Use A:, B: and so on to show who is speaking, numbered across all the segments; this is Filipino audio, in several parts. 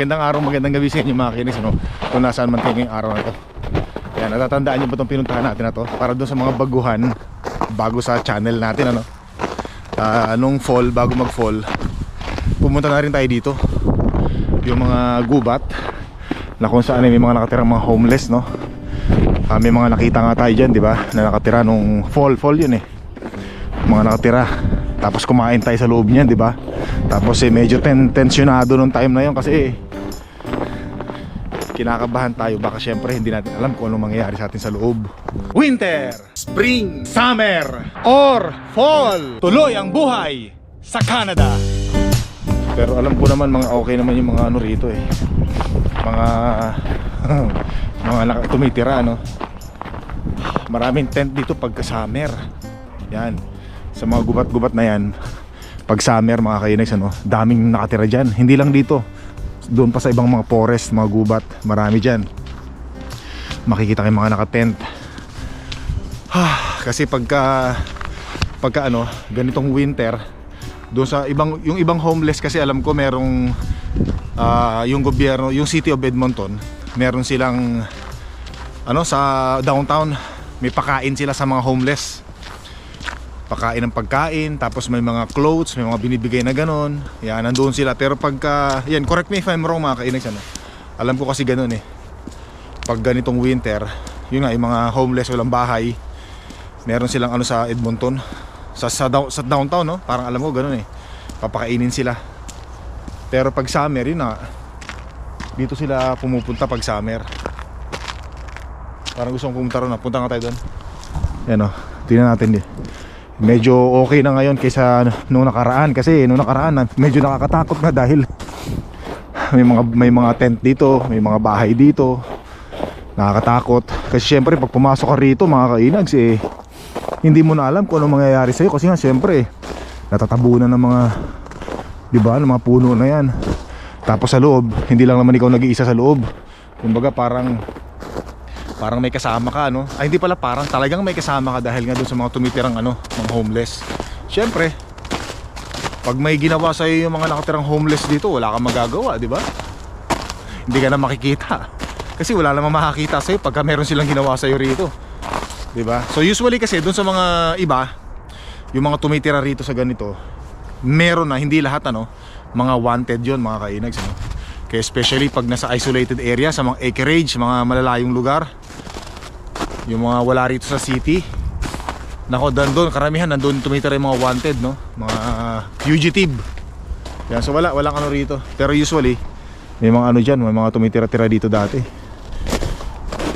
A: magandang araw, magandang gabi sa inyo mga kinis ano? Kung nasaan man kayo ngayong araw na to. Yan, natatandaan nyo ba itong pinuntahan natin na to? Para doon sa mga baguhan Bago sa channel natin ano? Ah, Nung fall, bago mag fall Pumunta na rin tayo dito. Yung mga gubat Na kung saan ay may mga nakatirang mga homeless no? Ah, May mga nakita nga tayo dyan di ba? Na nakatira nung fall, fall yun eh. Mga nakatira. Tapos kumain tayo sa loob niyan di ba? Tapos eh medyo ten tensionado nung time na yon kasi kinakabahan tayo baka syempre hindi natin alam kung anong mangyayari sa atin sa loob. Winter spring summer or fall tuloy ang buhay sa Canada. Pero alam ko naman mga okay naman yung mga ano rito eh. Mga mga naka, tumitira no? Maraming tent dito pagka summer. Yan. Sa mga gubat-gubat na yan pag summer mga kainags ano daming nakatira dyan. Hindi lang dito doon pa sa ibang mga forest mga gubat marami dyan. Makikita kayo mga nakatent. Ha, kasi pagka pagka ano ganitong winter doon sa ibang yung ibang homeless kasi alam ko merong ah, yung gobyerno yung city of Edmonton meron silang ano sa downtown may pakain sila sa mga homeless pakain ng pagkain tapos may mga clothes may mga binibigay na ganon yan nandoon sila. Pero pagka yan correct me if I'm wrong mga kainags ano alam ko kasi ganon eh. Pag ganitong winter yun nga yung mga homeless walang bahay meron silang ano sa Edmonton. Sa, sa, sa downtown no? Parang alam ko ganon eh. Papakainin sila. Pero pag summer yun na dito sila pumupunta pag summer. Parang gusto kong pumunta ron na punta nga tayo doon. Yan o tingnan natin eh medyo okay na ngayon kaysa nung nakaraan kasi nung nakaraan na- medyo nakakatakot na dahil may mga may mga tent dito, may mga bahay dito. Nakakatakot kasi syempre pag pumasok ka rito mga kainags eh hindi mo na alam kung ano mangyayari sa kasi nga syempre natatabunan ng mga 'di ba, ng mga puno na 'yan. Tapos sa loob, hindi lang naman ikaw nag-iisa sa loob. Kumbaga parang parang may kasama ka no ay hindi pala parang talagang may kasama ka dahil nga doon sa mga tumitirang ano mga homeless. Syempre pag may ginawa sa yung mga nakatirang homeless dito wala kang magagawa di ba? Hindi ka na makikita. Kasi wala namang makakita sa iyo pagka meron silang ginawa sa iyo rito. Di ba? So usually kasi doon sa mga iba yung mga tumitira rito sa ganito meron na hindi lahat ano? Mga wanted yon mga kainags ano? Kaya especially pag nasa isolated area sa mga acreage, mga malalayong lugar. Yung mga wala rito sa city. Nako, doon karamihan nandun tumitira yung mga wanted, no? Mga fugitive. Yan, so wala, walang ano rito. Pero usually, may mga ano dyan, may mga tumitira-tira dito dati.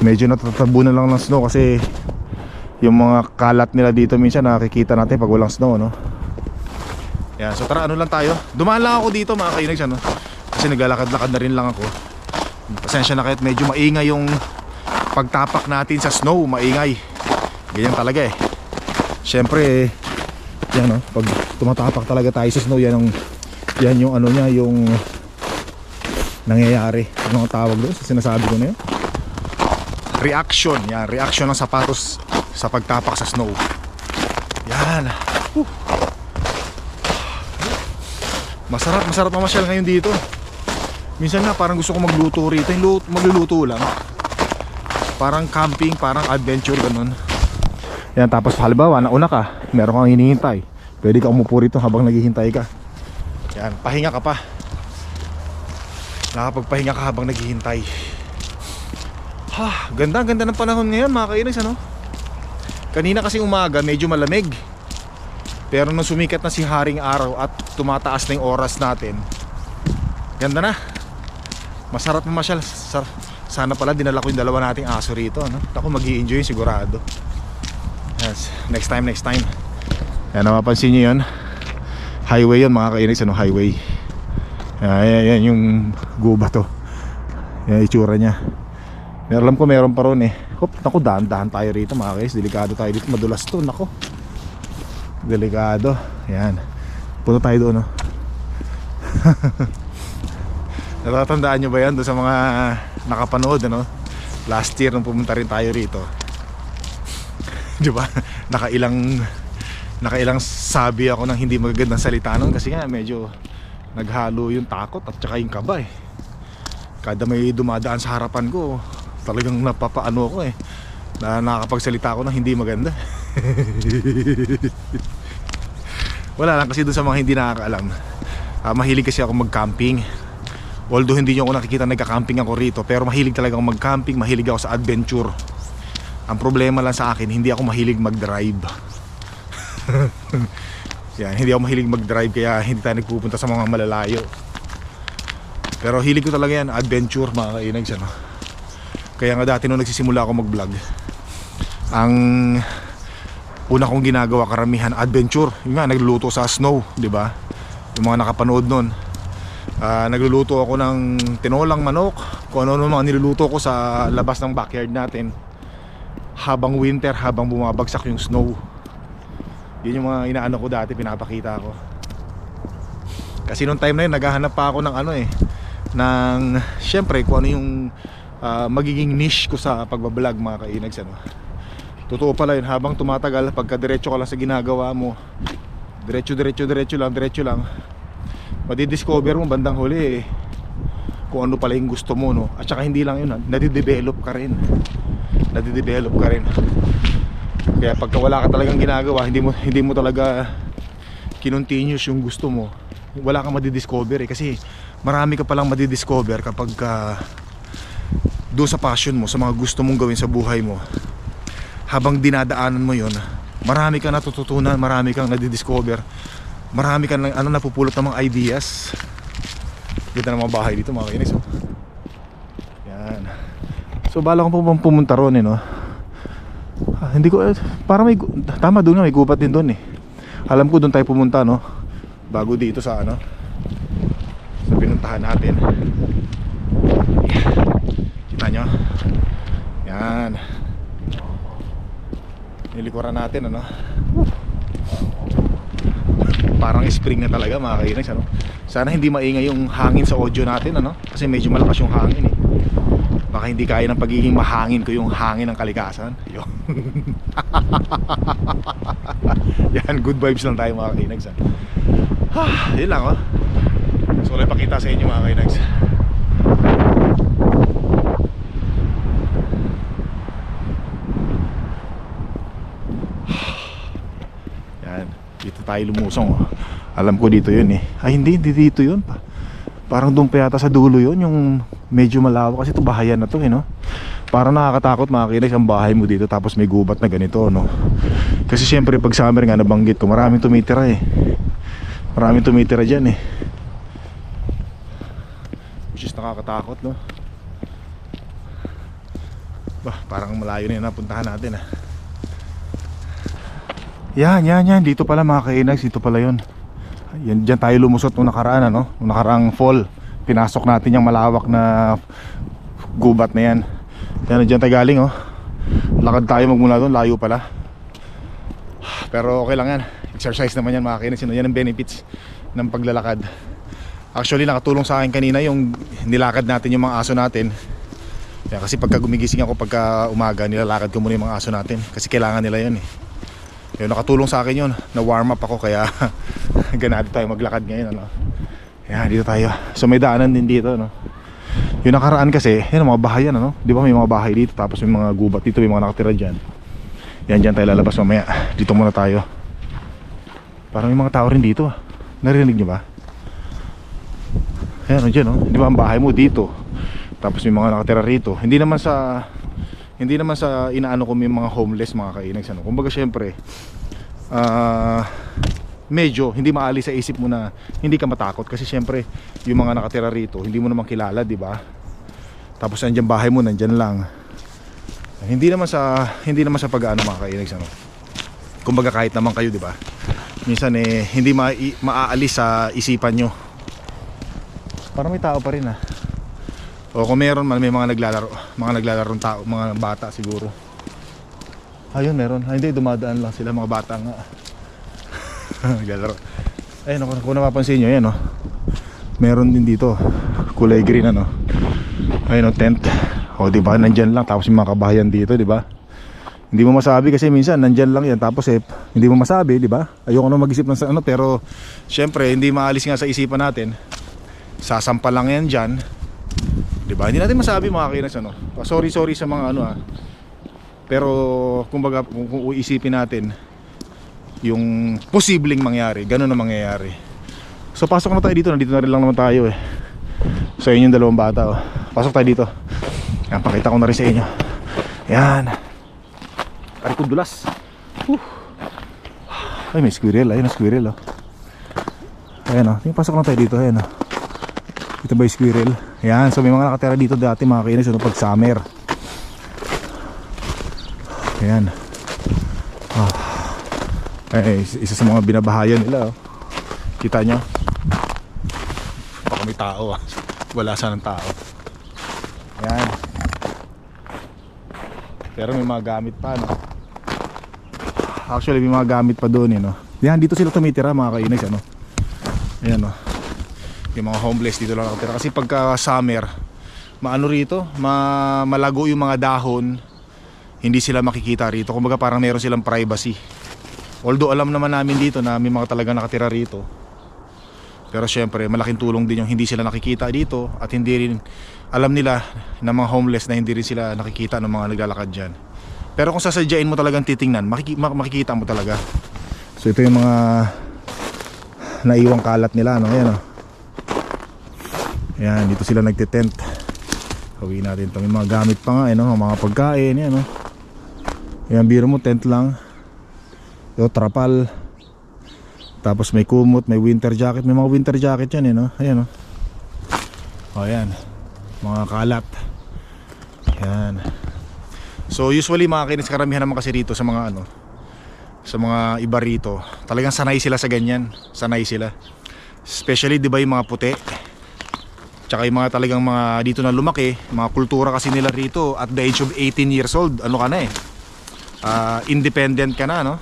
A: Medyo natatabunan lang ng snow kasi yung mga kalat nila dito minsan nakikita natin pag walang snow, no? Yan, so tara, ano lang tayo. Dumaan lang ako dito mga kainags, ano? Kasi naglalakad-lakad na rin lang ako. Pasensya na kahit medyo maingay yung pagtapak natin sa snow, maingay. Ganyan talaga eh. Siyempre, yan oh, pag tumatapak talaga tayo sa snow, yan yung, yan yung ano niya, yung nangyayari. Ano ang tawag doon sa sinasabi ko na yun? Reaction, yan, reaction ng sapatos sa pagtapak sa snow. Yan. Whew. Masarap, masarap mamasyal ngayon dito. Minsan nga parang gusto ko magluto rito, yung lut- magluluto lang. Parang camping, parang adventure ganun. Yan, tapos halimbawa, nauna ka, meron kang hinihintay. Pwede ka umupo rito habang naghihintay ka. Yan, pahinga ka pa. Nakapagpahinga ka habang naghihintay. Ha, ganda, ganda ng panahon ngayon mga kainis, ano? Kanina kasi umaga, medyo malamig. Pero nung sumikat na si Haring Araw at tumataas na yung oras natin, ganda na. Masarap mamasyal. Sar sana pala dinala ko yung dalawa nating aso rito. No? Ako mag enjoy sigurado. Yes. Next time, next time. Yan, napapansin nyo yun. Highway yun mga kainis. Ano, highway. Yan, yan, yung guba to. Yan itsura niya. Pero alam ko meron pa ron eh. Hop, naku, dahan-dahan tayo rito mga kainis. Delikado tayo dito. Madulas to, nako. Delikado. Yan. Punta tayo doon, no? Natatandaan nyo ba yan doon sa mga nakapanood, ano? Last year nung pumunta rin tayo rito. Di ba? Nakailang nakailang sabi ako ng hindi magagandang salita nun kasi nga medyo naghalo yung takot at saka yung kaba eh. kada may dumadaan sa harapan ko talagang napapaano ako eh na nakakapagsalita ako na hindi maganda wala lang kasi doon sa mga hindi nakakaalam Ah, mahilig kasi ako mag-camping although hindi nyo ako nakikita nagka-camping ako rito. Pero mahilig talaga ako mag-camping mahilig ako sa adventure. Ang problema lang sa akin hindi ako mahilig mag-drive. Yan, hindi ako mahilig mag-drive kaya hindi tayo nagpupunta sa mga malalayo. Pero hilig ko talaga yan, adventure mga kainags ano. Kaya nga dati nung nagsisimula ako mag-vlog Ang una kong ginagawa karamihan adventure. Yun nga, nagluluto sa snow, di ba? Yung mga nakapanood nun Ah, Nagluluto ako ng tinolang manok. Kung ano-ano mga niluluto ko sa labas ng backyard natin. Habang winter, habang bumabagsak yung snow. Yun yung mga inaano ko dati, pinapakita ko. Kasi nung time na yun, naghahanap pa ako ng ano eh ng syempre kung ano yung ah, magiging niche ko sa pagbablog mga kainags ano. Totoo pala yun habang tumatagal pagka diretso ka lang sa ginagawa mo diretso diretso diretso lang diretso lang madidiscover mo bandang huli eh kung ano pala yung gusto mo no? At saka hindi lang yun ah, nadidevelop ka rin. Nadidevelop ka rin. Kaya pagka wala ka talagang ginagawa hindi mo hindi mo talaga kinontinuous yung gusto mo wala kang madidiscover eh. Kasi marami ka palang madidiscover kapag ka doon sa passion mo sa mga gusto mong gawin sa buhay mo. Habang dinadaanan mo yon marami kang natututunan marami kang nadidiscover marami kang ano napupulot ng mga ideas. Ganda ng mga bahay dito mga kainis oh. yan. So bala ko bang pumunta ron eh no? Ah, hindi ko eh, parang may tama doon nga may gubat din doon eh. Alam ko doon tayo pumunta no? Bago dito sa ano sa pinuntahan natin. Kita nyo? Yan. Nilikuran natin ano parang spring na talaga mga kainags ano sana hindi maingay yung hangin sa audio natin ano kasi medyo malakas yung hangin eh baka hindi kaya ng pagiging mahangin ko yung hangin ng kalikasan yan good vibes lang tayo mga kainags ah. Ah, yun lang oh. So ulit pakita sa inyo mga kainags. Yan, dito tayo lumusong. oh. Alam ko dito yun eh. Ay hindi, hindi dito yun pa. Parang doon pa yata sa dulo yun, yung medyo malawak kasi ito bahayan na to eh no. Parang nakakatakot kinags ang bahay mo dito tapos may gubat na ganito no. Kasi syempre pag summer nga nabanggit ko, maraming tumitira eh. Maraming tumitira dyan eh. Which is nakakatakot no. Bah, parang malayo na yun napuntahan natin ah. Yan, yan, yan. Dito pala mga kainags, dito pala yun. Yan, dyan tayo lumusot nung nakaraan ano, nung nakaraang fall. Pinasok natin yung malawak na gubat na yan. Yan, dyan tayo galing oh. Lakad tayo magmula doon, layo pala. Pero okay lang yan. Exercise naman yan mga kainis. Yan ang benefits ng paglalakad. Actually nakatulong sa akin kanina yung nilakad natin yung mga aso natin. Kasi pagka gumigising ako pagka umaga, nilalakad ko muna yung mga aso natin. Kasi kailangan nila yun eh. Yun, nakatulong sa akin yun. Na warm up ako kaya ganado tayo maglakad ngayon. Ano? Yan, dito tayo. So may daanan din dito. No? Yung nakaraan kasi, yun ang mga bahay yan. Ano? Di ba may mga bahay dito tapos may mga gubat dito, may mga nakatira dyan. Yan, dyan tayo lalabas mamaya. Dito muna tayo. Parang may mga tao rin dito. ah. Narinig nyo ba? Ayan, o dyan, oh. Di ba ang bahay mo dito? Tapos may mga nakatira rito. Hindi naman sa hindi naman sa inaano ko may mga homeless mga kainags ano. Kumbaga syempre ah medyo hindi maalis sa isip mo na hindi ka matakot kasi syempre yung mga nakatira rito hindi mo naman kilala, di ba? Tapos nandiyan bahay mo, nandiyan lang. Hindi naman sa hindi naman sa pag-aano mga kainags ano. Kumbaga kahit naman kayo, di ba? Minsan eh hindi ma maaalis sa isipan nyo. Parang may tao pa rin ah. O kung meron man may mga naglalaro, mga naglalarong tao, mga bata siguro. Ayun meron. Ay, hindi dumadaan lang sila mga bata nga. naglalaro. Ayun kung, kung napapansin niyo, yan oh. Meron din dito kulay green ano. Ayun oh, tent. O di ba nandiyan lang tapos yung mga kabahayan dito, di ba? Hindi mo masabi kasi minsan nandiyan lang yan tapos eh hindi mo masabi, di ba? Ayoko na mag-isip ng ano pero syempre hindi maalis nga sa isipan natin. Sasampa lang yan diyan 'Di ba? Hindi natin masabi mga kinas ano. Ah, Sorry sorry sa mga ano ah. Pero kumbaga kung, kung uisipin natin yung posibleng mangyari, ganun ang mangyayari. So pasok na tayo dito, nandito na rin lang naman tayo eh. So yun yung dalawang bata oh. Pasok tayo dito. Yan, pakita ko na rin sa inyo. Yan. Arikod dulas. Whew. Ay, may squirrel. Ayun, ang squirrel oh. Ayan oh. Tingnan, pasok lang tayo dito. Ayan oh. Ito ba yung squirrel? Ayan, so may mga nakatira dito dati mga kinis ano, pag summer. Ayan. Ah. Eh, isa sa mga binabahayan nila oh. Kita nyo? Baka may tao ah. Wala sanang tao. Ayan. Pero may mga gamit pa no. Actually may mga gamit pa doon eh no. Yan dito sila tumitira mga kainis ano. Ayan no. Yung mga homeless dito lang nakatira kasi pagka summer maano rito, ma malago yung mga dahon. Hindi sila makikita rito. Kumbaga parang meron silang privacy. Although alam naman namin dito na may mga talaga nakatira rito. Pero syempre, malaking tulong din yung hindi sila nakikita dito at hindi rin alam nila na mga homeless na hindi rin sila nakikita ng mga naglalakad dyan. Pero kung sasadyain mo talagang titingnan, makiki- mak- makikita mo talaga. So ito yung mga naiwang kalat nila, no? Ayan, oh. Ayan, dito sila nagtitent. Hawi natin ito. May mga gamit pa nga, eh, no? Mga pagkain, yan, no? Ayan, biro mo, tent lang. Yo, trapal. Tapos may kumot, may winter jacket. May mga winter jacket yan, eh, no? Ayan, no? Ayan. Mga kalat. Ayan. So, usually, mga kinis karamihan naman kasi rito sa mga, ano, sa mga iba rito. Talagang sanay sila sa ganyan. Sanay sila. Especially, di ba, yung mga puti. Tsaka yung mga talagang mga dito na lumaki, mga kultura kasi nila rito at the age of 18 years old, ano ka na eh. ah, independent ka na, no?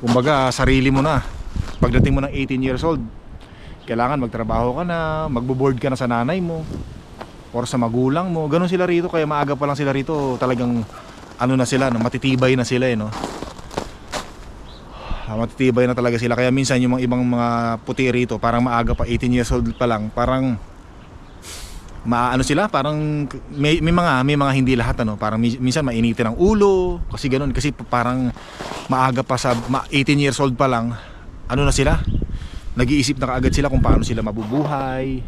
A: Kumbaga, sarili mo na. Pagdating mo ng 18 years old, kailangan magtrabaho ka na, magbo-board ka na sa nanay mo or sa magulang mo. Ganun sila rito, kaya maaga pa lang sila rito, talagang ano na sila, no? matitibay na sila eh, no? Ah, matitibay na talaga sila. Kaya minsan yung mga ibang mga puti rito, parang maaga pa, 18 years old pa lang, parang maano sila parang may, may mga may mga hindi lahat ano. Parang mi- minsan mainitin ang ulo kasi ganun. Kasi pa- parang maaga pa sa ma- 18 years old pa lang ano na sila? Nag-iisip na kaagad sila kung paano sila mabubuhay.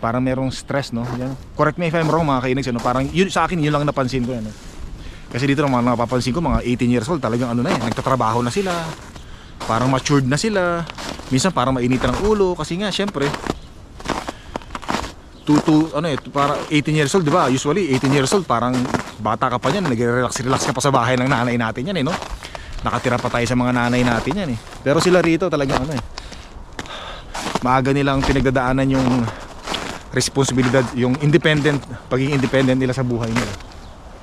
A: Parang merong stress no? Yan. correct me if I'm wrong mga kainags ano? Parang yun sa akin yun lang napansin ko ano? Kasi dito naman napapansin ko mga 18 years old talagang ano na eh nagtatrabaho na sila parang matured na sila minsan parang mainitan ang ulo kasi nga syempre to, to ano eh, para 18 years old, di ba? Usually 18 years old, parang bata ka pa niyan, nagre-relax relax ka pa sa bahay ng nanay natin yan eh, no? Nakatira pa tayo sa mga nanay natin yan eh. Pero sila rito talagang ano eh. Maaga nilang pinagdadaanan yung responsibilidad, yung independent, pagiging independent nila sa buhay nila.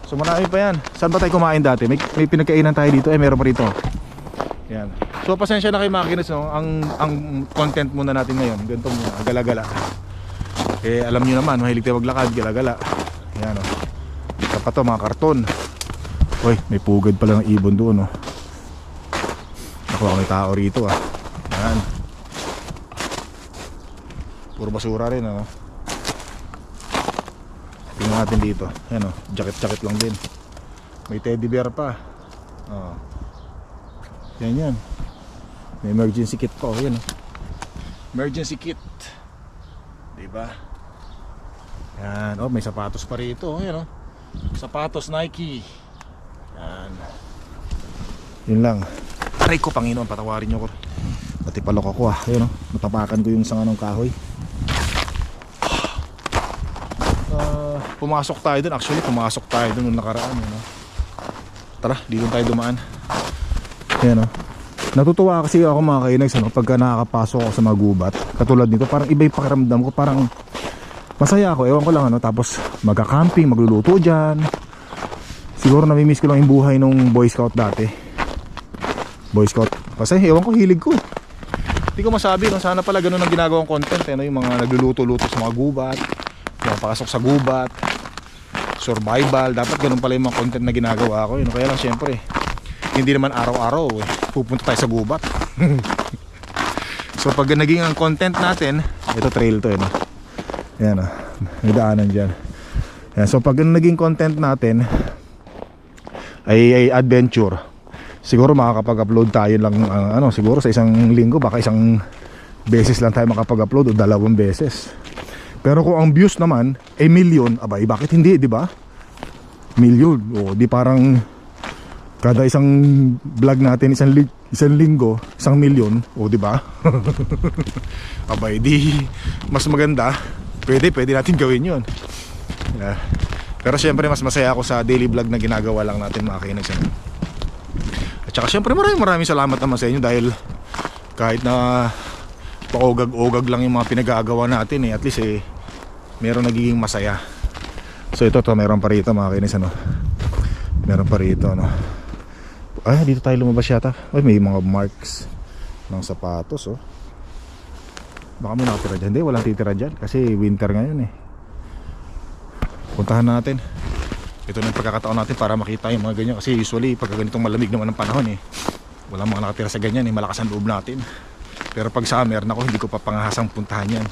A: So marami pa yan. Saan ba tayo kumain dati? May, may pinagkainan tayo dito, eh meron pa rito. Yan. So pasensya na kay Makinis, no? Ang, ang content muna natin ngayon, ganito muna, gala-gala. Eh alam nyo naman, mahilig tayo maglakad, gala-gala. Yan o. Isa pa to, mga karton. Uy, may pugad pala ng ibon doon o. Naku, may tao rito ah. Yan. Puro basura rin ano. Tingnan natin dito. Yan o, jacket-jacket lang din. May teddy bear pa. Oh. Yan yan. May emergency kit pa o. Yan o. Emergency kit. Diba? Yan, oh, may sapatos pa rito. Yan, oh. Sapatos Nike. Yan. Yun lang. Aray ko, Panginoon, patawarin niyo ko. Pati palok ako ah. Ayun, oh. Natapakan ko yung isang anong kahoy. Ah, pumasok tayo dun. Actually, pumasok tayo dun nung nakaraan. Yun, oh. Tara, dito tayo dumaan. Yan, oh. Natutuwa kasi ako mga kainags ano, pagka nakakapasok ako sa mga gubat. Katulad nito, parang iba yung pakiramdam ko. Parang masaya ako, ewan ko lang ano. Tapos magka-camping, magluluto dyan. Siguro namimiss ko lang yung buhay nung Boy Scout dati. Boy Scout. Kasi ewan ko, hilig ko. Hindi ko masabi, no? sana pala ganun ang ginagawang content. Eh, no? Yung mga nagluluto-luto sa mga gubat. Yung pasok sa gubat. Survival. Dapat ganun pala yung mga content na ginagawa ko. Yun. Kaya lang syempre, hindi naman araw-araw eh. Pupunta tayo sa gubat. so pag naging ang content natin, ito trail to eh. No? Ayan ah. may daanan dyan Yan, so pag naging content natin ay, ay adventure siguro makakapag-upload tayo lang ah, ano siguro sa isang linggo baka isang beses lang tayo makapag-upload o dalawang beses pero kung ang views naman ay million abay bakit hindi di ba million o di parang kada isang vlog natin isang li- isang linggo isang million o di ba? Abay di mas maganda. Pwede pwede natin gawin yun. Yeah. pero syempre mas masaya ako sa daily vlog na ginagawa lang natin mga kainis ano. at saka syempre maraming maraming salamat naman sa inyo dahil kahit na paogag-ogag lang yung mga pinagagawa natin eh at least eh meron nagiging masaya. So ito to meron pa rito mga kainis meron pa rito ano ay dito tayo lumabas yata. Ay may mga marks ng sapatos oh. Baka may nakatira dyan. Hindi walang titira dyan kasi winter ngayon eh. Puntahan natin. Ito na yung pagkakataon natin para makita yung mga ganyan. Kasi usually pag ganitong malamig naman ang panahon eh wala mga nakatira sa ganyan eh. Malakas ang loob natin. Pero pag summer nako hindi ko pa pangahasang puntahan yan.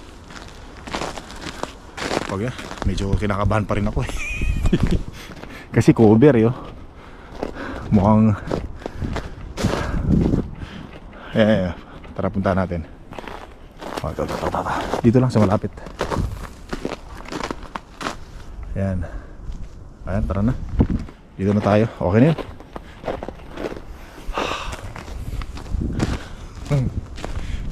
A: Pag yan medyo kinakabahan pa rin ako eh. Kasi cover yo mukhang eh, eh tara puntahan natin. Oh, ito. dito lang sa malapit. Yan ayan tara na. Dito na tayo. Okay na yun.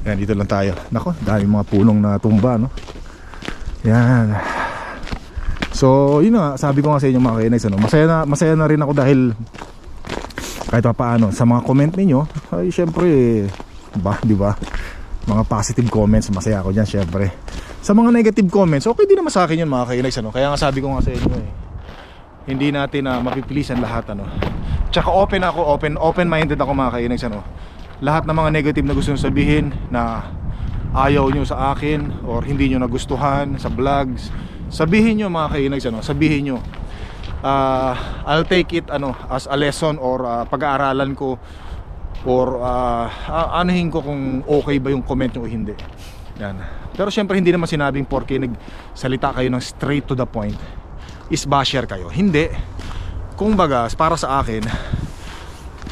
A: Yan dito lang tayo. Nako dami mga punong na tumba no? Yan so yun na sabi ko nga sa inyo mga kainay ano, masaya na, masaya na rin ako dahil kahit pa paano sa mga comment ninyo ay syempre ba di ba? Mga positive comments masaya ako diyan syempre. Sa mga negative comments okay din naman sa akin yun mga kainags ano? Kaya nga sabi ko nga sa inyo eh hindi natin na mapipilisan lahat ano? Tsaka open ako open open minded ako mga kainags ano? Lahat ng mga negative na gusto nyo sabihin na ayaw nyo sa akin or hindi nyo nagustuhan sa vlogs sabihin nyo mga kainags ano? Sabihin nyo uh, I'll take it ano as a lesson or ah, pag-aaralan ko or uh, anuhin ko kung okay ba yung comment nyo o hindi. Yan. Pero syempre hindi naman sinabing porke nagsalita kayo ng straight to the point is basher kayo. Hindi. Kung baga para sa akin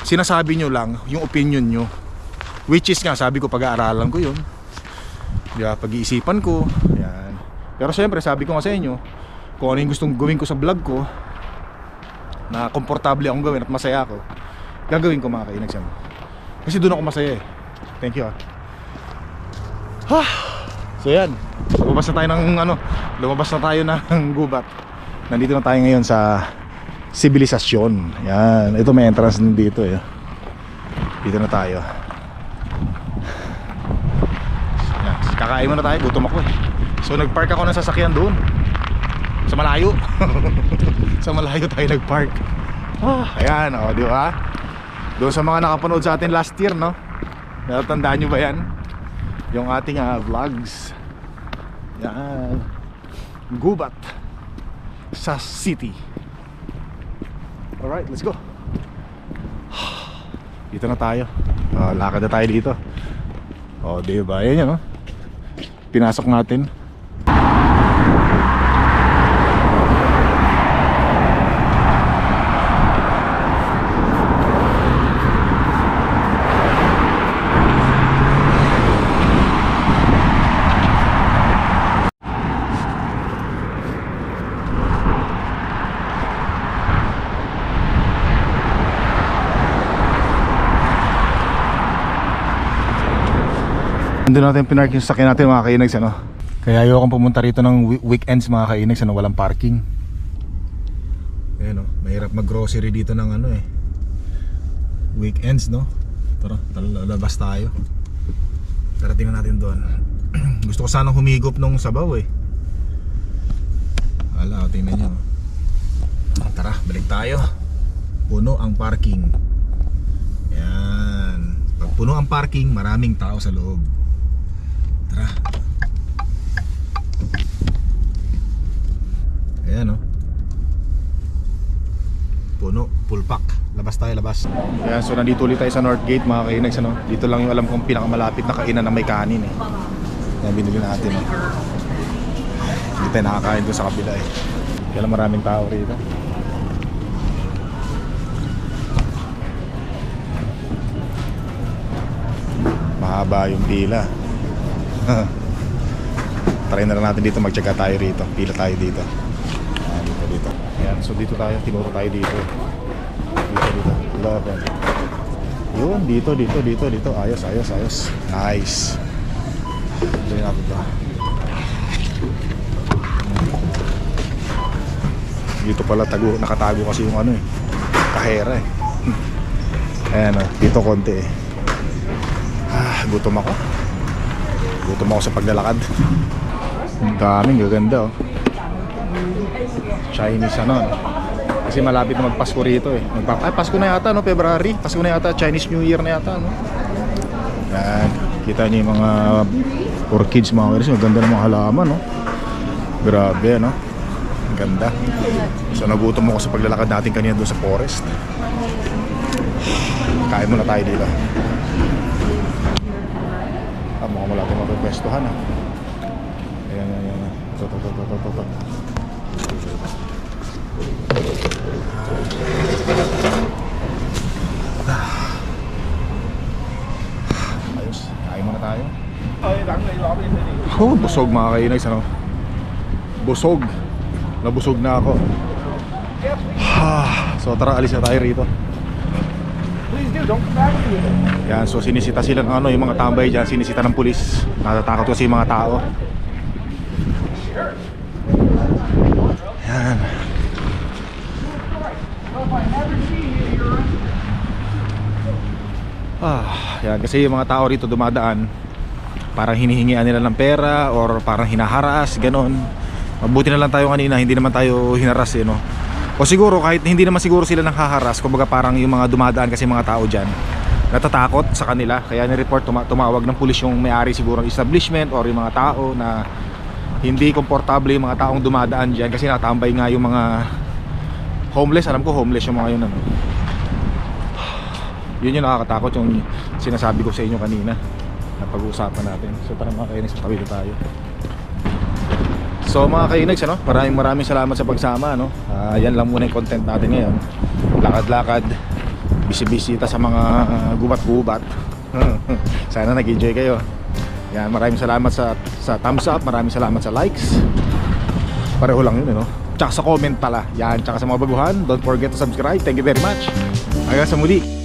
A: sinasabi nyo lang yung opinion nyo which is nga sabi ko pag-aaralan ko yun. Yeah, pag-iisipan ko. Yan. pero syempre sabi ko nga sa inyo kung ano yung gustong gawin ko sa vlog ko na komportable akong gawin at masaya ako gagawin ko mga kainagsam kasi doon ako masaya eh. Thank you ah. So yan. Lumabas na tayo ng ano lumabas na tayo ng gubat. Nandito na tayo ngayon sa sibilisasyon. Yan. Ito may entrance din dito eh. Dito na tayo. Yan. kakain muna tayo. Gutom ako eh. So nagpark ako ng sasakyan doon sa malayo. Sa malayo tayo nagpark. Ah, ayan o di ba? Doon sa mga nakapanood sa atin last year no? Natandaan nyo ba yan? Yung ating ah, vlogs. Yan. Gubat sa city. Alright let's go. Dito na tayo. Oh, lakad na tayo dito. Oh di ba? Yan yun no? pinasok natin Nandun natin pinark yung sasakyan natin mga kainags ano. Kaya ayokong pumunta rito ng weekends mga kainags ano, walang parking. Ayan oh, mahirap mag-grocery dito ng ano eh. Weekends no. Tara, lalabas tayo. Tara tingnan natin doon. Gusto ko sanang humigop nung sabaw eh. Ala, oh, tingnan nyo. Ah, Tara, balik tayo. Puno ang parking. Yan. Pag puno ang parking, maraming tao sa loob. Tara. Ayan oh. Puno, full pack. Labas tayo, labas. Ayan, so nandito ulit tayo sa North Gate mga kainags ano. Dito lang yung alam kong pinakamalapit na kainan na may kanin eh. Yan binili natin. Oh. Hindi natin nakakain doon sa kabila eh. Kaya maraming tao rito. Mahaba yung pila. Try na lang natin dito magtsaga tayo rito. Pila tayo dito. Ayan, dito, dito. Ayan, so dito tayo. Tinuro tayo dito. Dito, dito. It. Yun, dito, dito, dito, dito. Ayos, ayos, ayos. Nice. Ito yung natin to. Dito pala tago, nakatago kasi yung ano eh. Kahera eh. Ayan oh, dito konti eh. Ah, gutom ako. Gutom ako sa paglalakad. Ang daming gaganda oh. Chinese ano. no? Kasi malapit na magpasko rito eh. Magpap Ay, Pasko na yata no, February. Pasko na yata, Chinese New Year na yata no. Yan, kita niyo yung mga orchids mga kiris. Ang ganda ng mga halaman no. Grabe no. Ang ganda. So nagutom ako sa paglalakad natin kanina doon sa forest. Kain muna tayo dito. Mukhang wala tayong mapipwestuhan ah. Ayan, ayan, ayan. Ito, ito, ito, ito, ito, ito. Ayos, kain muna tayo. Oh, busog mga kainags, ano? Busog. Nabusog na ako. so tara, alis na tayo rito. Yan, so sinisita sila ng ano, yung mga tambay dyan, sinisita ng pulis. Natatakot kasi yung mga tao. Yan. Ah, yan kasi yung mga tao rito dumadaan parang hinihingian nila ng pera or parang hinaharas, ganon. Mabuti na lang tayo kanina, hindi naman tayo hinaras eh, no. O siguro kahit hindi naman siguro sila nang haharas, kumbaga parang yung mga dumadaan kasi mga tao diyan natatakot sa kanila kaya ni-report tuma- tumawag ng pulis yung may-ari siguro ng establishment or yung mga tao na hindi komportable yung mga taong dumadaan diyan kasi natambay nga yung mga homeless, alam ko homeless yung mga yun ano. Yun yung nakakatakot yung sinasabi ko sa inyo kanina na pag-uusapan natin. So tara mga kainis, tawid na tayo. So mga kainags, ano, maraming maraming salamat sa pagsama. No? Ah, yan lang muna yung content natin ngayon. Lakad-lakad, bisibisita sa mga gubat-gubat. Sana nag-enjoy kayo. Yan, maraming salamat sa sa thumbs up, maraming salamat sa likes. Pareho lang yun, eh, no? Tsaka sa comment pala. Yan, tsaka sa mga baguhan, don't forget to subscribe. Thank you very much. Hanggang sa muli.